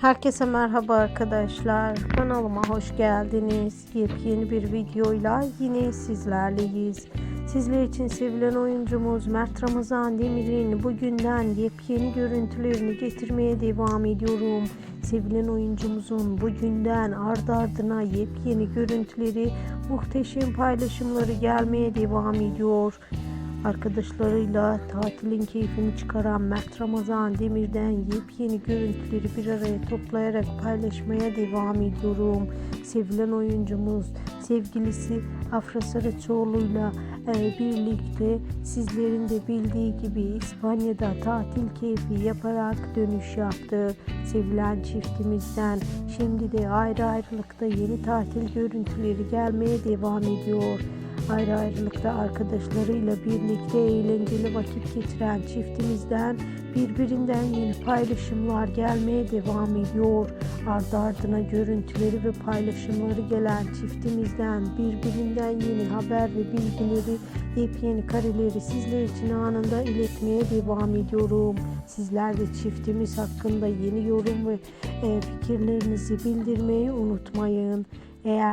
Herkese merhaba arkadaşlar. Kanalıma hoş geldiniz. Yepyeni bir videoyla yine sizlerleyiz. Sizler için sevilen oyuncumuz Mert Ramazan Demir'in bugünden yepyeni görüntülerini getirmeye devam ediyorum. Sevilen oyuncumuzun bugünden ardı ardına yepyeni görüntüleri, muhteşem paylaşımları gelmeye devam ediyor. Arkadaşlarıyla tatilin keyfini çıkaran Mert Ramazan Demir'den yepyeni görüntüleri bir araya toplayarak paylaşmaya devam ediyorum. Sevilen oyuncumuz sevgilisi Afra Saraçoğlu'yla e, birlikte sizlerin de bildiği gibi İspanya'da tatil keyfi yaparak dönüş yaptı. Sevilen çiftimizden şimdi de ayrı ayrılıkta yeni tatil görüntüleri gelmeye devam ediyor. Ayrı ayrılıkta arkadaşlarıyla birlikte eğlenceli vakit geçiren çiftimizden birbirinden yeni paylaşımlar gelmeye devam ediyor. Ardı ardına görüntüleri ve paylaşımları gelen çiftimizden birbirinden yeni haber ve bilgileri, yepyeni kareleri sizler için anında iletmeye devam ediyorum. Sizler de çiftimiz hakkında yeni yorum ve e, fikirlerinizi bildirmeyi unutmayın. Eğer